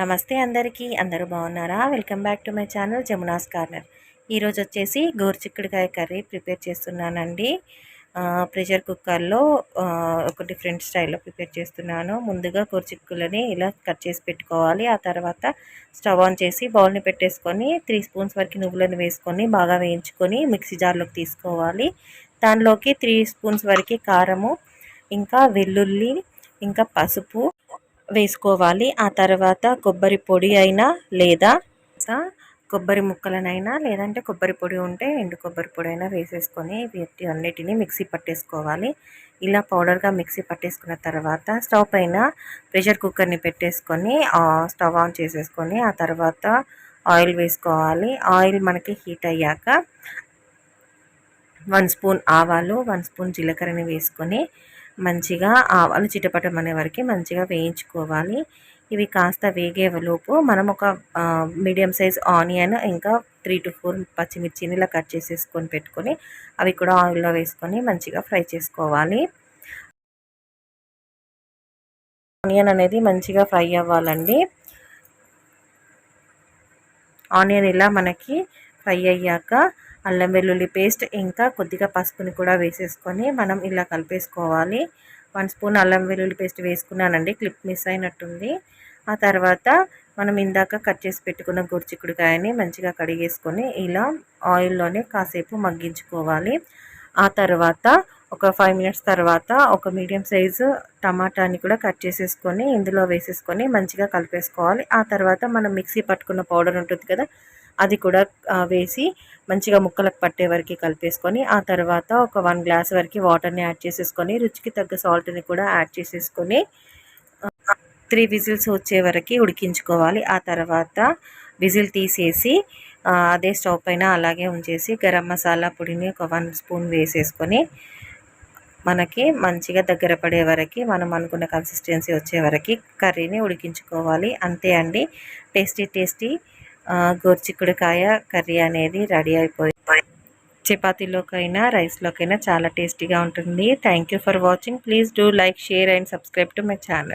నమస్తే అందరికీ. అందరూ బాగున్నారా? Welcome back to my channel Jamuna's corner. ఈరోజు వచ్చేసి గోరుచిక్కుడుకాయ కర్రీ ప్రిపేర్ చేస్తున్నానండి. ప్రెషర్ కుక్కర్లో ఒక డిఫరెంట్ స్టైల్లో ప్రిపేర్ చేస్తున్నాను. ముందుగా గోరుచిక్కులని ఇలా కట్ చేసి పెట్టుకోవాలి. ఆ తర్వాత స్టవ్ ఆన్ చేసి బౌల్ని పెట్టేసుకొని త్రీ స్పూన్స్ వరకు నువ్వులను వేసుకొని బాగా వేయించుకొని మిక్సీ జార్లోకి తీసుకోవాలి. దానిలోకి త్రీ స్పూన్స్ వరకు కారము ఇంకా వెల్లుల్లి ఇంకా పసుపు వేసుకోవాలి. ఆ తర్వాత కొబ్బరి పొడి అయినా లేదా కొబ్బరి ముక్కలనైనా లేదంటే కొబ్బరి పొడి ఉంటే ఎండు కొబ్బరి పొడి అయినా వేసేసుకొని వీటి అన్నిటినీ మిక్సీ పట్టేసుకోవాలి. ఇలా పౌడర్గా మిక్సీ పట్టేసుకున్న తర్వాత స్టవ్ పైన ప్రెషర్ కుక్కర్ని పెట్టేసుకొని స్టవ్ ఆన్ చేసేసుకొని ఆ తర్వాత ఆయిల్ వేసుకోవాలి. ఆయిల్ మనకి హీట్ అయ్యాక వన్ స్పూన్ ఆవాలు వన్ స్పూన్ జీలకర్రని వేసుకొని మంచిగా ఆవాలు చిటపటమనే వరకు మంచిగా వేయించుకోవాలి. ఇవి కాస్త వేగేలోపు మనం ఒక మీడియం సైజ్ ఆనియన్ ఇంకా త్రీ టు ఫోర్ పచ్చిమిర్చిని ఇలా కట్ చేసేసుకొని పెట్టుకొని అవి కూడా ఆయిల్లో వేసుకొని మంచిగా ఫ్రై చేసుకోవాలి. ఆనియన్ అనేది మంచిగా ఫ్రై అవ్వాలండి. ఆనియన్ ఇలా మనకి ఫ్రై అయ్యాక అల్లం వెల్లుల్లి పేస్ట్ ఇంకా కొద్దిగా పసుపుని కూడా వేసేసుకొని మనం ఇలా కలిపేసుకోవాలి. వన్ స్పూన్ అల్లం వెల్లుల్లి పేస్ట్ వేసుకున్నానండి క్లిప్ మిస్ అయినట్టుంది. ఆ తర్వాత మనం ఇందాక కట్ చేసి పెట్టుకున్న గుర్చికుడికాయని మంచిగా కడిగేసుకొని ఇలా ఆయిల్లోనే కాసేపు మగ్గించుకోవాలి. ఆ తర్వాత ఒక ఫైవ్ మినిట్స్ తర్వాత ఒక మీడియం సైజు టమాటాని కూడా కట్ చేసేసుకొని ఇందులో వేసేసుకొని మంచిగా కలిపేసుకోవాలి. ఆ తర్వాత మనం మిక్సీ పట్టుకున్న పౌడర్ ఉంటుంది కదా అది కూడా వేసి మంచిగా ముక్కలకు పట్టే వరకు కలిపేసుకొని ఆ తర్వాత ఒక వన్ గ్లాస్ వరకు వాటర్ని యాడ్ చేసేసుకొని రుచికి తగ్గ సాల్ట్ని కూడా యాడ్ చేసేసుకొని త్రీ విజిల్స్ వచ్చే వరకు ఉడికించుకోవాలి. ఆ తర్వాత విజిల్ తీసేసి అదే స్టవ్ పైన అలాగే ఉంచేసి గరం మసాలా పొడిని ఒక వన్ స్పూన్ వేసేసుకొని మనకి మంచిగా దగ్గర పడే వరకు మనం అనుకున్న కన్సిస్టెన్సీ వచ్చే వరకు కర్రీని ఉడికించుకోవాలి. అంతే అండి. టేస్టీ టేస్టీ గోర్చిక్కుడుకాయ కర్రీ అనేది రెడీ అయిపోయింది. చపాతీలోకైనా రైస్లోకైనా చాలా టేస్టీగా ఉంటుంది. Thank for watching please do like share and subscribe to my channel